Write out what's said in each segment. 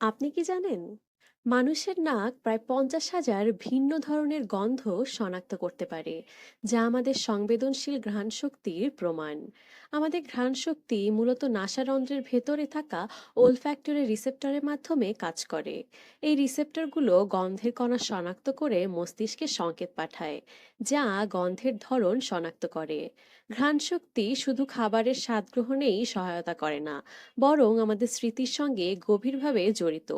আপনি কি জানেন? মানুষের নাক প্রায় ৫০,০০০ ভিন্ন ধরনের গন্ধ শনাক্ত করতে পারে, যা আমাদের সংবেদনশীল ঘ্রাণশক্তির প্রমাণ। আমাদের ঘ্রাণশক্তি মূলত নাসারন্ধ্রের ভেতরে থাকা olfactory রিসেপ্টরের মাধ্যমে কাজ করে। এই রিসেপ্টরগুলো গন্ধের কণা শনাক্ত করে মস্তিষ্কে সংকেত পাঠায়, যা গন্ধের ধরন শনাক্ত করে। ঘ্রাণশক্তি শুধু খাবারের স্বাদ গ্রহণেই সহায়তা করে না, বরং আমাদের স্মৃতির সঙ্গে গভীরভাবে জড়িত।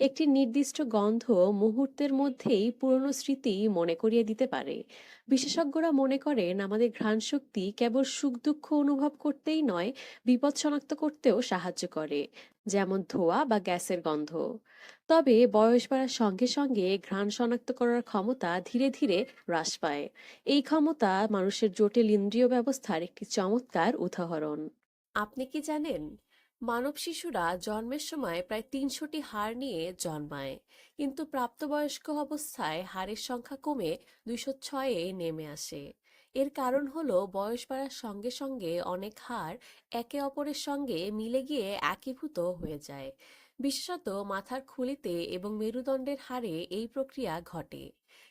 একটি নির্দিষ্ট গন্ধ মুহূর্তের মধ্যেই পুরনো স্মৃতি মনে করিয়ে দিতে পারে বিশেষজ্ঞরা মনে করেন আমাদের ঘ্রাণশক্তি কেবল সুখ দুঃখ অনুভব করতেই নয়, বিপদ শনাক্ত করতেও সাহায্য করে, যেমন ধোঁয়া বা গ্যাসের গন্ধ। তবে বয়স বাড়ার সঙ্গে সঙ্গে ঘ্রাণ শনাক্ত করার ক্ষমতা ধীরে ধীরে হ্রাস পায়। এই ক্ষমতা মানুষের জটিল ইন্দ্রিয় ব্যবস্থার একটি চমৎকার উদাহরণ। আপনি কি জানেন মানব শিশুরা জন্মের সময় প্রায় তিনশোটি হাড় নিয়ে জন্মায়। কিন্তু প্রাপ্তবয়স্ক অবস্থায় হাড়ের সংখ্যা কমে দুইশো ছয়ে নেমে আসে। এর কারণ হলো বয়স বাড়ার সঙ্গে সঙ্গে অনেক হাড় একে অপরের সঙ্গে মিলে গিয়ে একীভূত হয়ে যায়। বিশেষত মাথার খুলিতে এবং মেরুদণ্ডের হাড়ে এই প্রক্রিয়া ঘটে।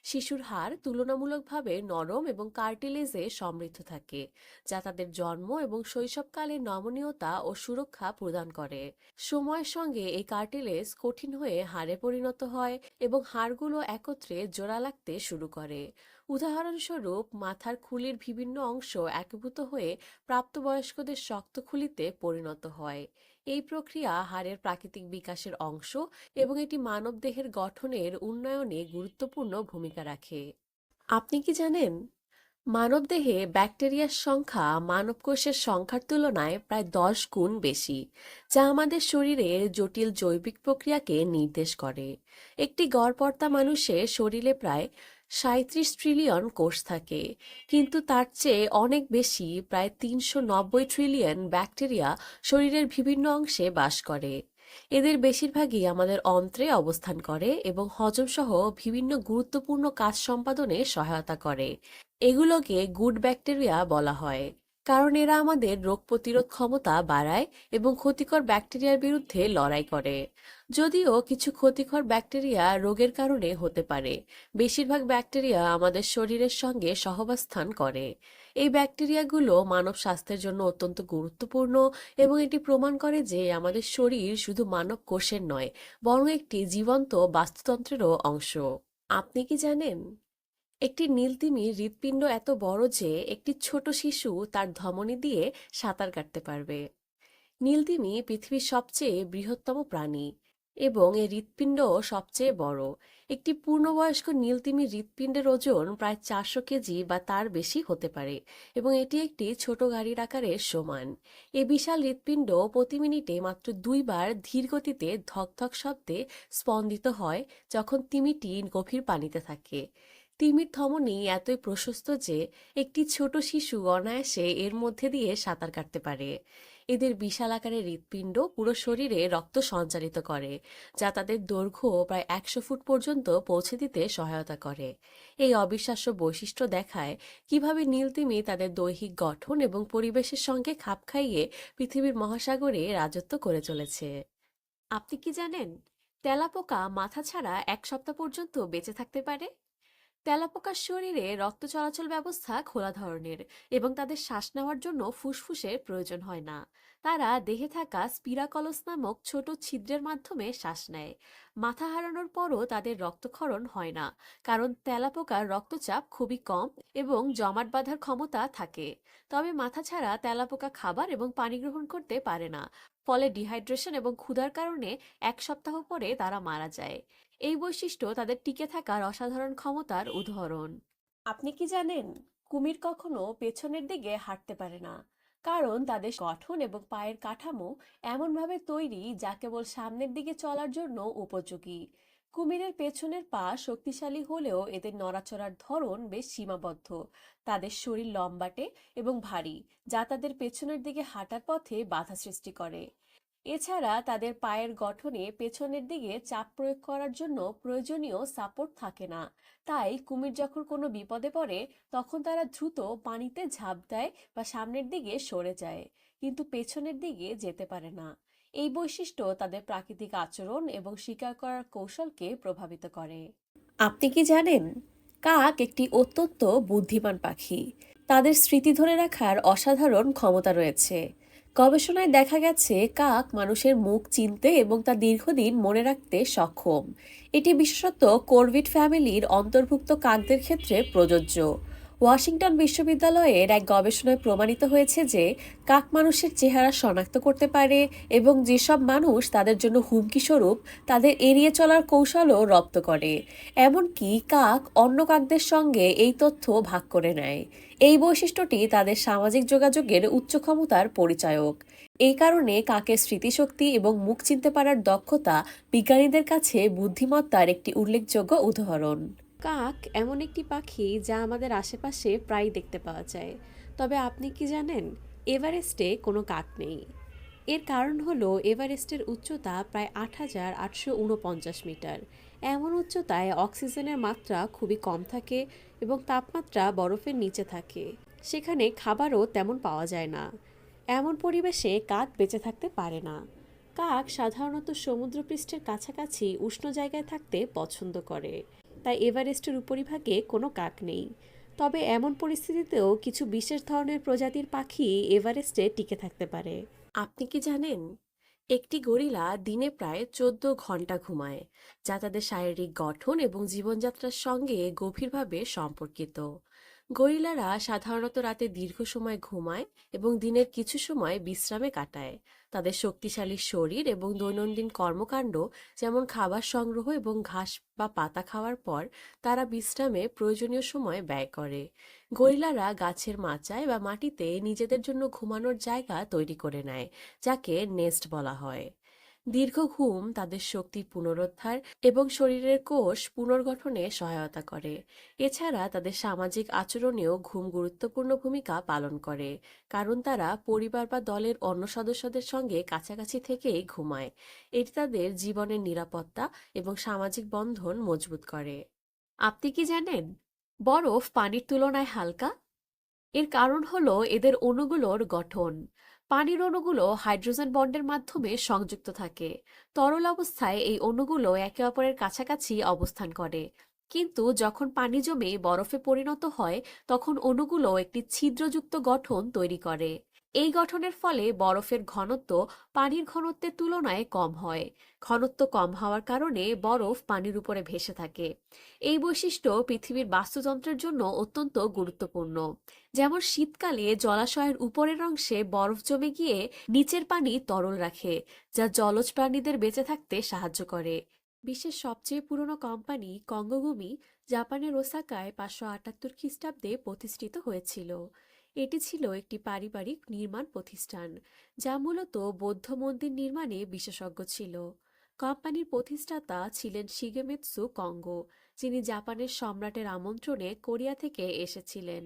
শিশুর হাড় তুলনামূলকভাবে নরম এবং কার্টিলেজে সমৃদ্ধ থাকে, যা তাদের জন্ম এবং শৈশবকালে নমনীয়তা ও সুরক্ষা প্রদান করে। সময়ের সঙ্গে এই কার্টিলেজ কঠিন হয়ে হাড়ে পরিণত হয় এবং হাড়গুলো একত্রে জোড়া লাগতে শুরু করে। উদাহরণস্বরূপ, মাথার খুলির বিভিন্ন অংশ একীভূত হয়ে প্রাপ্তবয়স্কদের শক্ত খুলিতে পরিণত হয়। এই প্রক্রিয়া হাড়ের প্রাকৃতিক বিকাশের অংশ এবং এটি মানবদেহের গঠনের উন্নয়নে গুরুত্বপূর্ণ ভূমিকা রাখে। আপনি কি জানেন? মানবদেহে ব্যাকটেরিয়ার সংখ্যা মানব কোষের সংখ্যার তুলনায় প্রায় দশ গুণ বেশি, যা আমাদের শরীরের জটিল জৈবিক প্রক্রিয়াকে নির্দেশ করে। একটি গড়পর্তা মানুষের শরীরে প্রায় সাঁইত্রিশ ট্রিলিয়ন কোষ থাকে। কিন্তু তার চেয়ে অনেক বেশি প্রায় তিনশো নব্বই ট্রিলিয়ন ব্যাকটেরিয়া শরীরের বিভিন্ন অংশে বাস করে। এদের বেশিরভাগই আমাদের অন্ত্রে অবস্থান করে এবং হজমসহ বিভিন্ন গুরুত্বপূর্ণ কাজ সম্পাদনে সহায়তা করে। এগুলোকে গুড ব্যাকটেরিয়া বলা হয়। কারণ এরা আমাদের রোগ প্রতিরোধ ক্ষমতা বাড়ায় এবং ক্ষতিকর ব্যাকটেরিয়ার বিরুদ্ধে লড়াই করে। যদিও কিছু ক্ষতিকর ব্যাকটেরিয়া রোগের কারণে হতে পারে, বেশিরভাগ ব্যাকটেরিয়া আমাদের শরীরের সঙ্গে সহবাস্থান করে। এই ব্যাকটেরিয়াগুলো মানব স্বাস্থ্যের জন্য অত্যন্ত গুরুত্বপূর্ণ এবং এটি প্রমাণ করে যে আমাদের শরীর শুধু মানব কোষের নয়, বরং একটি জীবন্ত বাস্তুতন্ত্রেরও অংশ। আপনি কি জানেন? একটি নীলতিমির হৃৎপিণ্ড এত বড় যে একটি ছোট শিশু তার ধমনী দিয়ে সাঁতার কাটতে পারবে। নীলতিমি পৃথিবীর সবচেয়ে বৃহত্তম প্রাণী এবং এর হৃৎপিণ্ড সবচেয়ে বড়। একটি পূর্ণবয়স্ক নীলতিমির হৃৎপিণ্ডের ওজন প্রায় চারশো কেজি বা তার বেশি হতে পারে এবং এটি একটি ছোট গাড়ির আকারের সমান। এ বিশাল হৃৎপিণ্ড প্রতি মিনিটে মাত্র দুইবার ধীর গতিতে ধকধক শব্দে স্পন্দিত হয় যখন তিমিটি গভীর পানিতে থাকে। তিমির ধমনী এতই প্রশস্ত যে একটি ছোট শিশু অনায়াসে এর মধ্যে দিয়ে সাঁতার কাটতে পারে। এদের বিশাল আকারের হৃৎপিণ্ড পুরো শরীরে রক্ত সঞ্চারিত করে, যা তাদের দৈর্ঘ্য প্রায় একশো ফুট পর্যন্ত পৌঁছে দিতে সহায়তা করে। এই অবিশ্বাস্য বৈশিষ্ট্য দেখায় কীভাবে নীলতিমি তাদের দৈহিক গঠন এবং পরিবেশের সঙ্গে খাপ খাইয়ে পৃথিবীর মহাসাগরে রাজত্ব করে চলেছে। আপনি কি জানেন, তেলাপোকা মাথা ছাড়া এক সপ্তাহ পর্যন্ত বেঁচে থাকতে পারে? তেলাপোকার শরীরে রক্ত চলাচল ব্যবস্থা খোলা ধরনের এবং তাদের শ্বাস নেওয়ার জন্য ফুসফুসের প্রয়োজন হয় না। তারা দেহে থাকা স্পিরাকলস নামক ছোট ছিদ্রের মাধ্যমে শ্বাস নেয়। মাথা হারানোর পরও তাদের রক্তক্ষরণ হয় না, কারণ তেলাপোকার রক্তচাপ খুবই কম এবং জমাট বাঁধার ক্ষমতা থাকে। তবে মাথা ছাড়া তেলাপোকা খাবার এবং পানি গ্রহণ করতে পারে না, ফলে ডিহাইড্রেশন এবং ক্ষুধার কারণে এক সপ্তাহ পরে তারা মারা যায়। এই বৈশিষ্ট্য তাদের টিকে থাকার অসাধারণ ক্ষমতার উদাহরণ। আপনি কি জানেন, কুমির কখনো পেছনের দিকে হাঁটতে পারে না। কারণ তাদের গঠন এবং পায়ের কাঠামো এমনভাবে তৈরি যা কেবল সামনের দিকে চলার জন্য উপযোগী। কুমিরের পেছনের পা শক্তিশালী হলেও এদের নড়াচড়ার ধরন বেশ সীমাবদ্ধ। তাদের শরীর লম্বাটে এবং ভারী, যা তাদের পেছনের দিকে হাঁটার পথে বাধা সৃষ্টি করে। এছাড়া তাদের পায়ের গঠনে পেছনের দিকে চাপ প্রয়োগ করার জন্য প্রয়োজনীয় সাপোর্ট থাকে না। তাই কুমির যখন কোনো বিপদে পড়ে, তখন তারা দ্রুত পানিতে ঝাঁপ দেয় বা সামনের দিকে সরে যায়, কিন্তু পেছনের দিকে যেতে পারে না। এই বৈশিষ্ট্য তাদের প্রাকৃতিক আচরণ এবং শিকার করার কৌশলকে প্রভাবিত করে। আপনি কি জানেন? কাক একটি অত্যন্ত বুদ্ধিমান পাখি। তাদের স্মৃতি ধরে রাখার অসাধারণ ক্ষমতা রয়েছে। গবেষণায় দেখা গেছে, কাক মানুষের মুখ চিনতে এবং তা দীর্ঘদিন মনে রাখতে সক্ষম। এটি বিশেষত কোরভিড ফ্যামিলির অন্তর্ভুক্ত কাকদের ক্ষেত্রে প্রযোজ্য। ওয়াশিংটন বিশ্ববিদ্যালয়ের এক গবেষণায় প্রমাণিত হয়েছে যে কাক মানুষের চেহারা শনাক্ত করতে পারে এবং যেসব মানুষ তাদের জন্য হুমকি স্বরূপ, তাদের এড়িয়ে চলার কৌশলও রপ্ত করে। এমনকি কাক অন্য কাকদের সঙ্গে এই তথ্য ভাগ করে নেয়। এই বৈশিষ্ট্যটি তাদের সামাজিক যোগাযোগের উচ্চ ক্ষমতার পরিচায়ক। এই কারণে কাকের স্মৃতিশক্তি এবং মুখ চিনতে পারার দক্ষতা বিজ্ঞানীদের কাছে বুদ্ধিমত্তার একটি উল্লেখযোগ্য উদাহরণ। কাক এমন একটি পাখি যা আমাদের আশেপাশে প্রায় দেখতে পাওয়া যায়। তবে আপনি কি জানেন, এভারেস্টে কোনো কাক নেই। এর কারণ হলো, এভারেস্টের উচ্চতা প্রায় আট হাজার আটশো উনপঞ্চাশ মিটার। এমন উচ্চতায় অক্সিজেনের মাত্রা খুবই কম থাকে এবং তাপমাত্রা বরফের নিচে থাকে। সেখানে খাবারও তেমন পাওয়া যায় না। এমন পরিবেশে কাক বেঁচে থাকতে পারে না। কাক সাধারণত সমুদ্রপৃষ্ঠের কাছাকাছি উষ্ণ জায়গায় থাকতে পছন্দ করে। তাই এভারেস্টের উপরিভাগে কোনো কাক নেই। তবে এমন পরিস্থিতিতেও কিছু বিশেষ ধরনের প্রজাতির পাখি এভারেস্টে টিকে থাকতে পারে। আপনি কি জানেন? একটি গরিলা দিনে প্রায় চোদ্দ ঘণ্টা ঘুমায়, যা তাদের শারীরিক গঠন এবং জীবনযাত্রার সঙ্গে গভীরভাবে সম্পর্কিত। গরিলারা সাধারণত রাতে দীর্ঘ সময় ঘুমায় এবং দিনের কিছু সময় বিশ্রামে কাটায়। তাদের শক্তিশালী শরীর এবং দৈনন্দিন কর্মকাণ্ড, যেমন খাবার সংগ্রহ এবং ঘাস বা পাতা খাওয়ার পর, তারা বিশ্রামে প্রয়োজনীয় সময় ব্যয় করে। গরিলারা গাছের মাচায় বা মাটিতে নিজেদের জন্য ঘুমানোর জায়গা তৈরি করে নেয়, যাকে নেস্ট বলা হয়। দীর্ঘ ঘুম তাদের শক্তি পুনরুদ্ধার এবং শরীরের কোষ পুনর্গঠনে সহায়তা করে। এছাড়া তাদের সামাজিক আচরণেও ঘুম গুরুত্বপূর্ণ ভূমিকা পালন করে, কারণ তারা পরিবার বা দলের অন্য সদস্যদের সঙ্গে কাছাকাছি থেকেই ঘুমায়। এটি তাদের জীবনের নিরাপত্তা এবং সামাজিক বন্ধন মজবুত করে। আপনি কি জানেন, বরফ পানির তুলনায় হালকা? এর কারণ হলো এদের অণুগুলোর গঠন। পানির অণুগুলো হাইড্রোজেন বন্ডের মাধ্যমে সংযুক্ত থাকে। তরল অবস্থায় এই অণুগুলো একে অপরের কাছাকাছি অবস্থান করে। কিন্তু যখন পানি জমে বরফে পরিণত হয়, তখন অণুগুলো একটি ছিদ্রযুক্ত গঠন তৈরি করে। এই গঠনের ফলে বরফের ঘনত্ব পানির ঘনত্বের তুলনায় কম হয়। ঘনত্ব কম হওয়ার কারণে বরফ পানির উপরে ভেসে থাকে। এই বৈশিষ্ট্য পৃথিবীর বাস্তুতন্ত্রের জন্য অত্যন্ত গুরুত্বপূর্ণ। যেমন শীতকালে জলাশয়ের উপরের অংশে বরফ জমে গিয়ে নিচের পানি তরল রাখে, যা জলজ প্রাণীদের বেঁচে থাকতে সাহায্য করে। বিশ্বের সবচেয়ে পুরনো কোম্পানি কঙ্গোগুমি জাপানের ওসাকায় পাঁচশো আটাত্তর খ্রিস্টাব্দে প্রতিষ্ঠিত হয়েছিল। এটি ছিল একটি পারিবারিক নির্মাণ প্রতিষ্ঠান, যা মূলত বৌদ্ধ মন্দির নির্মাণে বিশেষজ্ঞ ছিল। কোম্পানির প্রতিষ্ঠাতা ছিলেন শিগেমেৎসু কঙ্গো, যিনি জাপানের সম্রাটের আমন্ত্রণে কোরিয়া থেকে এসেছিলেন।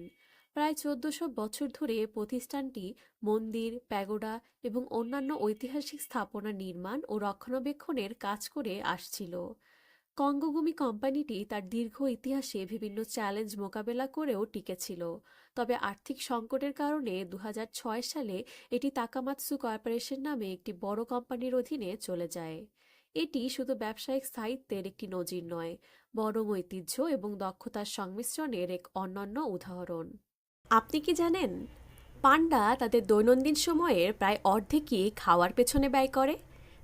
প্রায় চোদ্দশো বছর ধরে প্রতিষ্ঠানটি মন্দির, প্যাগোডা এবং অন্যান্য ঐতিহাসিক স্থাপনা নির্মাণ ও রক্ষণাবেক্ষণের কাজ করে আসছিল। কঙ্গোগুমি কোম্পানিটি তার দীর্ঘ ইতিহাসে বিভিন্ন চ্যালেঞ্জ মোকাবেলা করেও টিকেছিল। তবে আর্থিক সংকটের কারণে দু হাজার ছয় সালে এটি তাকামাতসু কর্পোরেশন নামে একটি বড় কোম্পানির অধীনে চলে যায়। এটি শুধু ব্যবসায়িক স্থায়িত্বের একটি নজির নয়, বরং ঐতিহ্য এবং দক্ষতার সংমিশ্রণের এক অনন্য উদাহরণ। আপনি কি জানেন, পান্ডা তাদের দৈনন্দিন সময়ের প্রায় অর্ধেকই খাওয়ার পেছনে ব্যয় করে,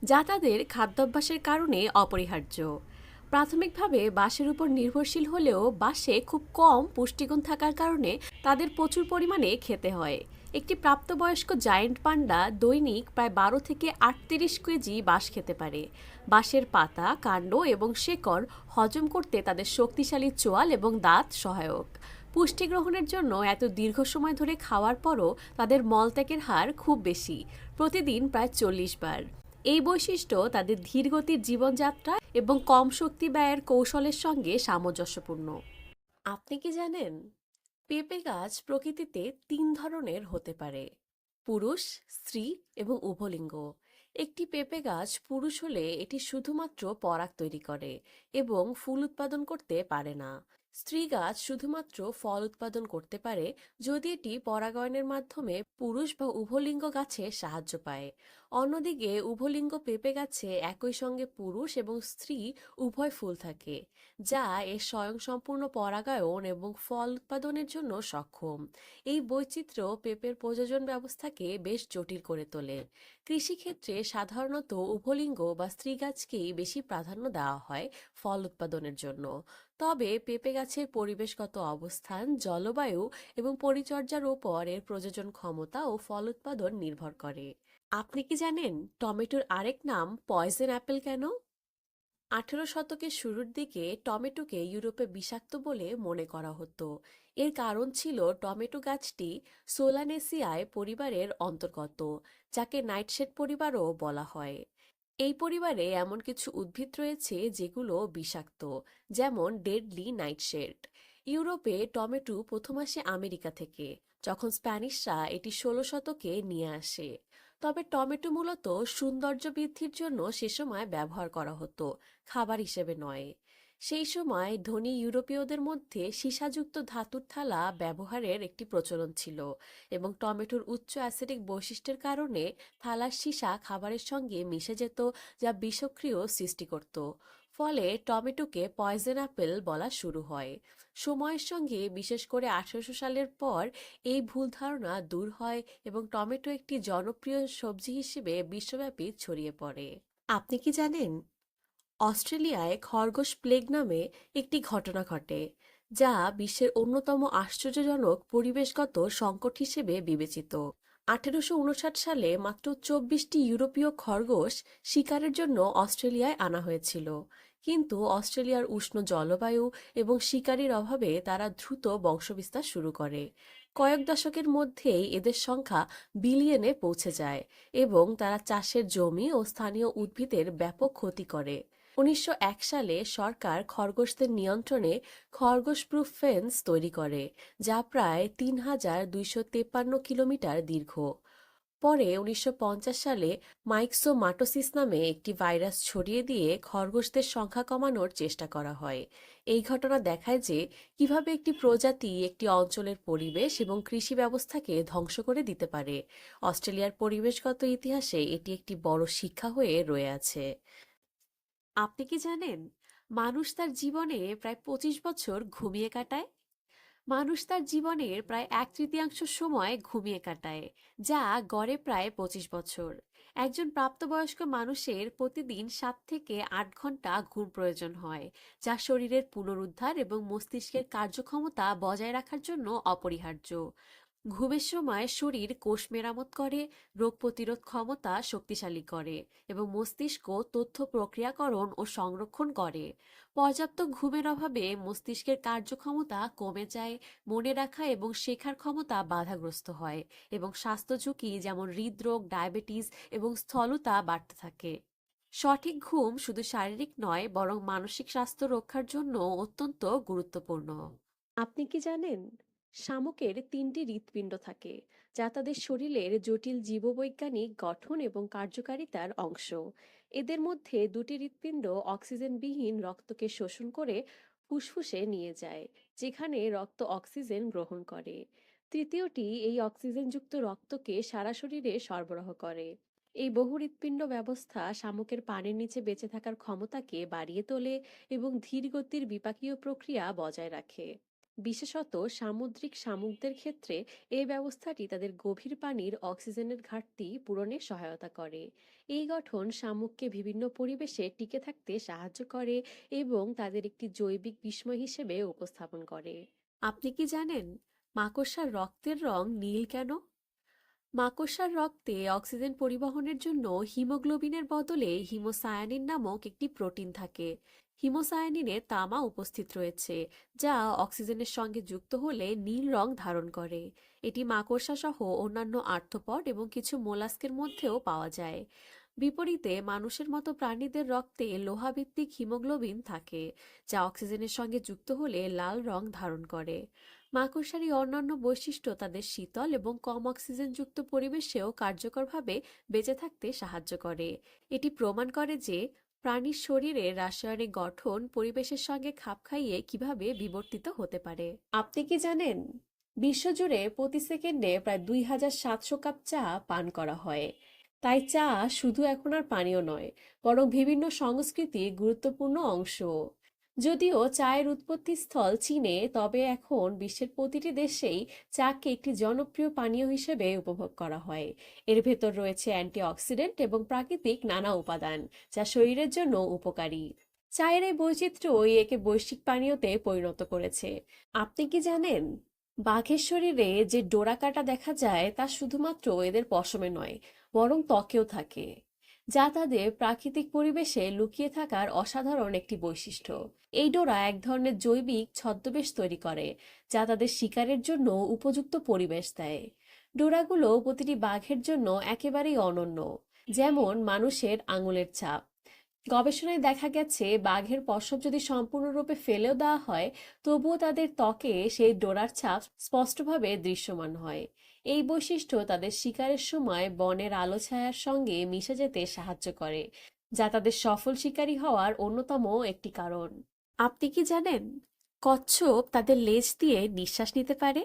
যা তাদের খাদ্যাভ্যাসের কারণে অপরিহার্য। প্রাথমিকভাবে বাঁশের উপর নির্ভরশীল হলেও বাঁশে খুব কম পুষ্টিগুণ থাকার কারণে তাদের প্রচুর পরিমাণে খেতে হয়। একটি প্রাপ্তবয়স্ক জায়েন্ট পান্ডা দৈনিক প্রায় বারো থেকে আটত্রিশ কেজি বাঁশ খেতে পারে। বাঁশের পাতা, কাণ্ড এবং শেকড় হজম করতে তাদের শক্তিশালী চোয়াল এবং দাঁত সহায়ক। পুষ্টি গ্রহণের জন্য এত দীর্ঘ সময় ধরে খাওয়ার পরও তাদের মলত্যাগের হার খুব বেশি। প্রতিদিন প্রায় চল্লিশ বার। এই বৈশিষ্ট্য তাদের ধীরগতির জীবনযাত্রা এবং কম শক্তি ব্যয়ের কৌশলের সঙ্গে সামঞ্জস্যপূর্ণ। আপনি কি জানেন, পেঁপে গাছ প্রকৃতিতে তিন ধরনের হতে পারে, পুরুষ, স্ত্রী এবং উভলিঙ্গ। একটি পেঁপে গাছ পুরুষ হলে এটি শুধুমাত্র পরাগ তৈরি করে এবং ফুল উৎপাদন করতে পারে না। স্ত্রী গাছ শুধুমাত্র ফল উৎপাদন করতে পারে যদি এটি পরাগায়নের মাধ্যমে পুরুষ বা উভলিঙ্গ গাছে সাহায্য পায়। অন্যদিকে উভলিঙ্গ পেঁপে গাছে একই সঙ্গে পুরুষ এবং স্ত্রী উভয় ফুল থাকে, যা এর স্বয়ংসম্পূর্ণ পরাগায়ন এবং ফল উৎপাদনের জন্য সক্ষম। এই বৈচিত্র্য পেঁপের প্রযোজন ব্যবস্থাকে বেশ জটিল করে তোলে। কৃষিক্ষেত্রে সাধারণত উভলিঙ্গ বা স্ত্রী গাছকেই বেশি প্রাধান্য দেওয়া হয় ফল উৎপাদনের জন্য। তবে পেঁপে গাছের পরিবেশগত অবস্থান, জলবায়ু এবং পরিচর্যার উপর এর প্রযোজন ক্ষমতা ও ফল উৎপাদন নির্ভর করে। আপনি কি জানেন টমেটোর আরেক নাম পয়জন অ্যাপেল কেন? আঠেরো শতকের শুরুর দিকে টমেটোকে ইউরোপে বিষাক্ত বলে মনে করা হতো। এর কারণ ছিল টমেটো গাছটি সোলানেসিয়ায় পরিবারের অন্তর্গত, যাকে নাইটশেড পরিবারও বলা হয়। এই পরিবারে এমন কিছু উদ্ভিদ রয়েছে যেগুলো বিষাক্ত, যেমন ডেডলি নাইটশেড। ইউরোপে টমেটো প্রথম আসে আমেরিকা থেকে, যখন স্প্যানিশরা এটি ষোলো শতকে নিয়ে আসে। তবে টমেটো মূলত সৌন্দর্য বৃদ্ধির জন্য সে সময় ব্যবহার করা হতো, খাবার হিসেবে নয়। সেই সময় ধনী ইউরোপীয়দের মধ্যে সীসাযুক্ত ধাতুর থালা ব্যবহারের একটি প্রচলন ছিল এবং টমেটোর উচ্চ অ্যাসিডিক বৈশিষ্ট্যের কারণে থালার সীসা খাবারের সঙ্গে মিশে যেত, যা বিষক্রিয় সৃষ্টি করত। ফলে টমেটোকে পয়জন অ্যাপেল বলা শুরু হয়। সময়ের সঙ্গে বিশেষ করে আঠারোশো সালের পর এই ভুল ধারণা দূর হয় এবং টমেটো একটি জনপ্রিয় সবজি হিসেবে বিশ্বব্যাপী ছড়িয়ে পড়ে। আপনি কি জানেন? অস্ট্রেলিয়ায় খরগোশ প্লেগ নামে একটি ঘটনা ঘটে, যা বিশ্বের অন্যতম আশ্চর্যজনক পরিবেশগত সংকট হিসেবে বিবেচিত। আঠেরোশো উনষাট সালে মাত্র চব্বিশটি ইউরোপীয় খরগোশ শিকারের জন্য অস্ট্রেলিয়ায় আনা হয়েছিল। কিন্তু অস্ট্রেলিয়ার উষ্ণ জলবায়ু এবং শিকারীর অভাবে তারা দ্রুত বংশবিস্তার শুরু করে। কয়েক দশকের মধ্যেই এদের সংখ্যা বিলিয়নে পৌঁছে যায় এবং তারা চাষের জমি ও স্থানীয় উদ্ভিদের ব্যাপক ক্ষতি করে। উনিশশো এক সালে সরকার খরগোশদের নিয়ন্ত্রণে খরগোশ প্রুফ ফেন্স তৈরি করে, যা প্রায় তিন হাজার দুইশো তেপ্পান্ন কিলোমিটার দীর্ঘ। পরে উনিশশো পঞ্চাশ সালে মাইক্সোমাটোসিস নামে একটি ভাইরাস ছড়িয়ে দিয়ে খরগোশদের সংখ্যা কমানোর চেষ্টা করা হয়। এই ঘটনা দেখায় যে কীভাবে একটি প্রজাতি একটি অঞ্চলের পরিবেশ এবং কৃষি ব্যবস্থাকে ধ্বংস করে দিতে পারে। অস্ট্রেলিয়ার পরিবেশগত ইতিহাসে এটি একটি বড় শিক্ষা হয়ে রয়ে আছে। আপনি কি জানেন, মানুষ তার জীবনে প্রায় পঁচিশ বছর ঘুমিয়ে কাটায়? মানুষ তার জীবনের প্রায় এক তৃতীয়াংশ সময় ঘুমিয়ে কাটায়, যা গড়ে প্রায় পঁচিশ বছর। একজন প্রাপ্তবয়স্ক মানুষের প্রতিদিন সাত থেকে আট ঘণ্টা ঘুম প্রয়োজন হয়, যা শরীরের পুনরুদ্ধার এবং মস্তিষ্কের কার্যক্ষমতা বজায় রাখার জন্য অপরিহার্য। ঘুমের সময় শরীর কোষ মেরামত করে, রোগ প্রতিরোধ ক্ষমতা শক্তিশালী করে এবং মস্তিষ্ক তথ্য প্রক্রিয়াকরণ ও সংরক্ষণ করে। পর্যাপ্ত ঘুমের অভাবে মস্তিষ্কের কার্যক্ষমতা কমে যায়, মনে রাখা এবং শেখার ক্ষমতা বাধাগ্রস্ত হয় এবং স্বাস্থ্য ঝুঁকি যেমন হৃদরোগ, ডায়াবেটিস এবং স্থলতা বাড়তে থাকে। সঠিক ঘুম শুধু শারীরিক নয়, বরং মানসিক স্বাস্থ্য রক্ষার জন্য অত্যন্ত গুরুত্বপূর্ণ। আপনি কি জানেন শামুকের তিনটি হৃৎপিণ্ড থাকে, যা তাদের শরীরের জটিল জীববৈজ্ঞানিক গঠন এবং কার্যকারিতার অংশ। এদের মধ্যে দুটি হৃৎপিণ্ড অক্সিজেনবিহীন রক্তকে শোষণ করে ফুসফুসে নিয়ে যায়, যেখানে রক্ত অক্সিজেন গ্রহণ করে। তৃতীয়টি এই অক্সিজেনযুক্ত রক্তকে সারা শরীরে সরবরাহ করে। এই বহু হৃৎপিণ্ড ব্যবস্থা শামুকের পানির নিচে বেঁচে থাকার ক্ষমতাকে বাড়িয়ে তোলে এবং ধীর গতির বিপাকীয় প্রক্রিয়া বজায় রাখে। বিশেষত সামুদ্রিক শামুকদের ক্ষেত্রে এই ব্যবস্থাটি তাদের গভীর পানির অক্সিজেনের ঘাটতি পূরণে সহায়তা করে। এই গঠন শামুককে বিভিন্ন পরিবেশে টিকে থাকতে সাহায্য করে এবং তাদের একটি জৈবিক বিস্ময় হিসেবে উপস্থাপন করে। আপনি কি জানেন মাকড়সার রক্তের রং নীল কেন? মাকড়সার রক্তে অক্সিজেন পরিবহনের জন্য হিমোগ্লোবিনের বদলে হিমোসায়ানিন নামক একটি প্রোটিন থাকে। হিমোসায়ানিনে তামা উপস্থিত রয়েছে, যা অক্সিজেনের সঙ্গে যুক্ত হলে নীল রং ধারণ করে। এটি মাকড়সা সহ অন্যান্য আর্থ্রোপড এবং কিছু মোলাস্কের মধ্যেও পাওয়া যায়। বিপরীতে, মানুষের মতো প্রাণীদের রক্তে লোহাভিত্তিক হিমোগ্লোবিন থাকে, যা অক্সিজেনের সঙ্গে যুক্ত হলে লাল রং ধারণ করে। মাকড়সার এই অন্যান্য বৈশিষ্ট্য তাদের শীতল এবং কম অক্সিজেনযুক্ত পরিবেশেও কার্যকরভাবে বেঁচে থাকতে সাহায্য করে। এটি প্রমাণ করে যে প্রাণীর শরীরে রাসায়নিক গঠন পরিবেশের সঙ্গে খাপ খাইয়ে কীভাবে বিবর্তিত হতে পারে? আপনি কি জানেন? বিশ্বজুড়ে প্রতি সেকেন্ডে প্রায় দুই হাজার সাতশো কাপ চা পান করা হয়। তাই চা শুধু এখন আর পানীয় নয়, বরং বিভিন্ন সংস্কৃতির গুরুত্বপূর্ণ অংশ। যদিও চায়ের উৎপত্তি স্থল চীনে, তবে এখন বিশ্বের প্রতিটি দেশেই চাকে একটি জনপ্রিয় পানীয় হিসেবে উপভোগ করা হয়। এর ভেতর রয়েছে অ্যান্টিঅক্সিডেন্ট এবং প্রাকৃতিক নানা উপাদান, যা শরীরের জন্য উপকারী। চায়ের এই বৈচিত্র্যই একে বৈশ্বিক পানীয়তে পরিণত করেছে। আপনি কি জানেন? বাঘের শরীরে যে ডোরা কাটা দেখা যায়, তা শুধুমাত্র এদের পশমে নয়, বরং ত্বকেও থাকে। যা তাদের প্রাকৃতিক পরিবেশে লুকিয়ে থাকার অসাধারণ একটি বৈশিষ্ট্য। এই ডোরা এক ধরনের জৈবিক ছদ্মবেশ তৈরি করে, যা তাদের শিকারের জন্য উপযুক্ত পরিবেশ দেয়। ডোরাগুলো প্রতিটি বাঘের জন্য একেবারেই অনন্য, যেমন মানুষের আঙুলের ছাপ গবেষণায় দেখা গেছে, বাঘের পশম যদি সম্পূর্ণরূপে ফেলেও দেওয়া হয়, তবুও তাদের ত্বকে সেই ডোরার ছাপ স্পষ্টভাবে দৃশ্যমান হয়। এই বৈশিষ্ট্য তাদের শিকারের সময় বনের আলো ছায়ার সঙ্গে মিশে যেতে সাহায্য করে, যা তাদের সফল শিকারী হওয়ার অন্যতম একটি কারণ। আপনি কি জানেন, কচ্ছপ তাদের লেজ দিয়ে নিঃশ্বাস নিতে পারে?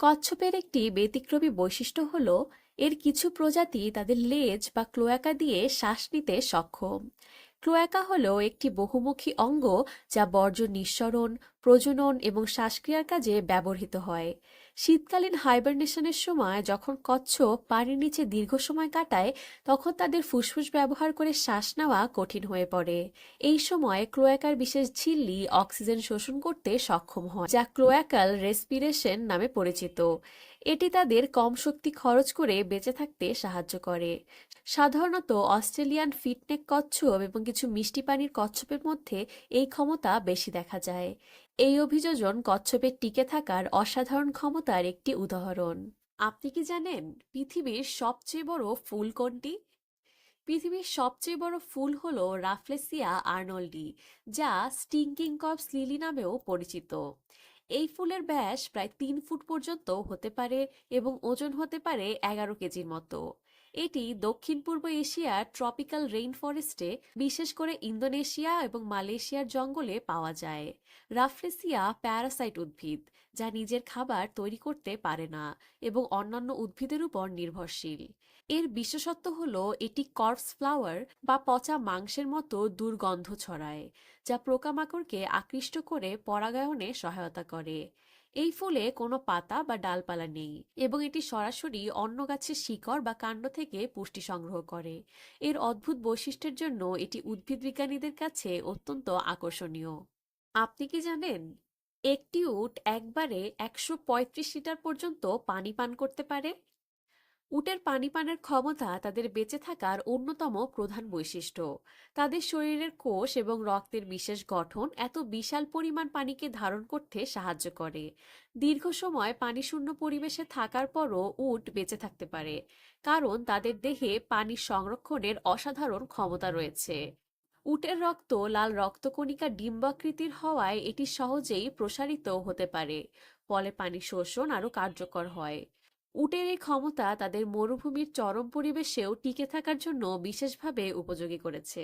কচ্ছপের একটি ব্যতিক্রমী বৈশিষ্ট্য হল, এর কিছু প্রজাতি তাদের লেজ বা ক্লোয়াকা দিয়ে শ্বাস নিতে সক্ষম। ক্লোয়াকা হল একটি বহুমুখী অঙ্গ যা বর্জ্য নিঃসরণ, প্রজনন এবং শ্বাসক্রিয়ার কাজে ব্যবহৃত হয়। শীতকালীন হাইবারনেশনের সময় যখন কচ্ছপ পানির নিচে দীর্ঘ সময় কাটায়, তখন তাদের ফুসফুস ব্যবহার করে শ্বাস নেওয়া কঠিন হয়ে পড়ে। এই সময় ক্লোয়াকার বিশেষ ঝিল্লি অক্সিজেন শোষণ করতে সক্ষম হয়, যা ক্লোয়াকাল রেসপিরেশন নামে পরিচিত। এটি তাদের কম শক্তি খরচ করে বেঁচে থাকতে সাহায্য করে। সাধারণত অস্ট্রেলিয়ান ফিটনেক কচ্ছপ এবং কিছু মিষ্টি পানির কচ্ছপের মধ্যে এই ক্ষমতা বেশি দেখা যায়। এই অভিযোজন কচ্ছপের টিকে থাকার অসাধারণ ক্ষমতার একটি উদাহরণ। আপনি কি জানেন পৃথিবীর সবচেয়ে বড় ফুল কোনটি? পৃথিবীর সবচেয়ে বড় ফুল হল রাফলেসিয়া আর্নল্ডি, যা স্টিঙ্কিং কপস লিলি নামেও পরিচিত। এই ফুলের ব্যাস প্রায় তিন ফুট পর্যন্ত হতে পারে এবং ওজন হতে পারে এগারো কেজির মতো। এটি দক্ষিণ পূর্ব এশিয়ার ট্রপিক্যাল রেইন ফরেস্টে বিশেষ করে ইন্দোনেশিয়া এবং মালয়েশিয়ার জঙ্গলে পাওয়া যায়। রাফ্রেসিয়া প্যারাসাইট উদ্ভিদ, যা নিজের খাবার তৈরি করতে পারে না এবং অন্যান্য উদ্ভিদের উপর নির্ভরশীল। এর বিশেষত্ব হল এটি কর্পস ফ্লাওয়ার বা পচা মাংসের মতো দুর্গন্ধ ছড়ায়, যা পোকামাকড়কে আকৃষ্ট করে পরাগায়নে সহায়তা করে। এই ফুলে কোনো পাতা বা ডালপালা নেই এবং এটি সরাসরি অন্য গাছের শিকড় বা কাণ্ড থেকে পুষ্টি সংগ্রহ করে। এর অদ্ভুত বৈশিষ্ট্যের জন্য এটি উদ্ভিদ বিজ্ঞানীদের কাছে অত্যন্ত আকর্ষণীয়। আপনি কি জানেন? একটি উট একবারে একশো পঁয়ত্রিশ লিটার পর্যন্ত পানি পান করতে পারে? উটের পানি পানের ক্ষমতা তাদের বেঁচে থাকার অন্যতম প্রধান বৈশিষ্ট্য। তাদের শরীরের কোষ এবং রক্তের বিশেষ গঠন এত বিশাল পরিমাণ পানিকে ধারণ করতে সাহায্য করে। দীর্ঘ সময় পানিশূন্য পরিবেশে থাকার পরও উট বেঁচে থাকতে পারে, কারণ তাদের দেহে পানি সংরক্ষণের অসাধারণ ক্ষমতা রয়েছে। উটের রক্ত লাল রক্তকণিকা ডিম্বাকৃতির হওয়ায় এটি সহজেই প্রসারিত হতে পারে, ফলে পানি শোষণ আরও কার্যকর হয়। উটের এই ক্ষমতা তাদের মরুভূমির চরম পরিবেশেও টিকে থাকার জন্য বিশেষভাবে উপযোগী করেছে।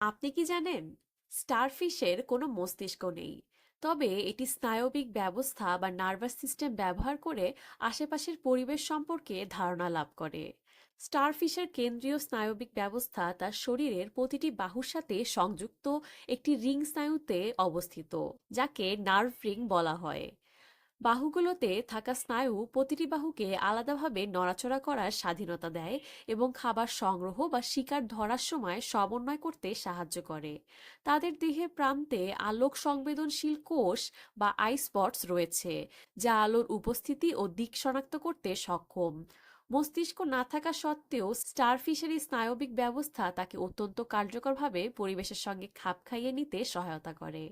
আপনি কি জানেন? স্টারফিশের কোনো মস্তিষ্ক নেই। তবে এটি স্নায়বিক ব্যবস্থা বা নার্ভাস সিস্টেম ব্যবহার করে আশেপাশের পরিবেশ সম্পর্কে ধারণা লাভ করে। স্টারফিশের কেন্দ্রীয় স্নায়বিক ব্যবস্থা তার শরীরের প্রতিটি বাহুর সাথে সংযুক্ত একটি রিং স্নায়ুতে অবস্থিত, যাকে নার্ভ রিং বলা হয়। বাহুগুলোতে থাকা স্নায়ু প্রতিটি বাহুকে আলাদাভাবে নড়াচড়া করার স্বাধীনতা দেয় এবং খাবার সংগ্রহ বা শিকার ধরার সময় সমন্বয় করতে সাহায্য করে। তাদের দেহের প্রান্তে আলোক সংবেদনশীল কোষ বা আই স্পটস রয়েছে, যা আলোর উপস্থিতি ও দিক শনাক্ত করতে সক্ষম। মস্তিষ্ক না থাকা সত্ত্বেও স্টারফিশের এই স্নায়বিক ব্যবস্থা তাকে অত্যন্ত কার্যকরভাবে পরিবেশের সঙ্গে খাপ খাইয়ে নিতে সহায়তা করে।